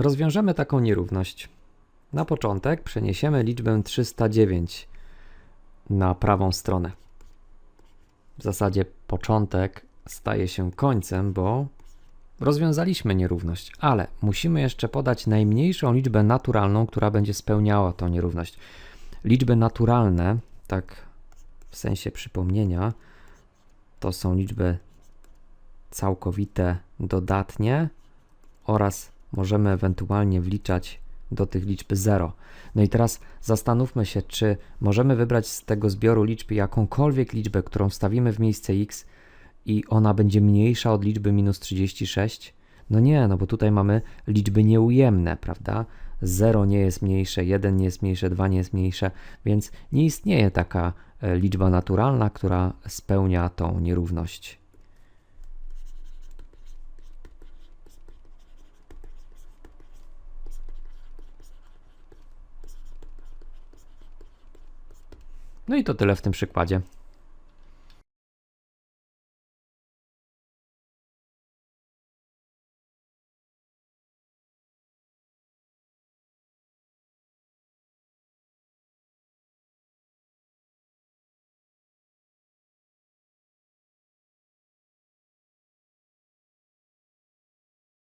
Rozwiążemy taką nierówność. Na początek przeniesiemy liczbę 309 na prawą stronę. W zasadzie początek staje się końcem, bo rozwiązaliśmy nierówność, ale musimy jeszcze podać najmniejszą liczbę naturalną, która będzie spełniała tą nierówność. Liczby naturalne, tak w sensie przypomnienia, to są liczby całkowite dodatnie oraz możemy ewentualnie wliczać do tych liczb 0. No i teraz zastanówmy się, czy możemy wybrać z tego zbioru liczb jakąkolwiek liczbę, którą wstawimy w miejsce x i ona będzie mniejsza od liczby minus 36? No nie, no bo tutaj mamy liczby nieujemne, prawda? 0 nie jest mniejsze, 1 nie jest mniejsze, 2 nie jest mniejsze, więc nie istnieje taka e, liczba naturalna, która spełnia tą nierówność. No i to tyle w tym przykładzie.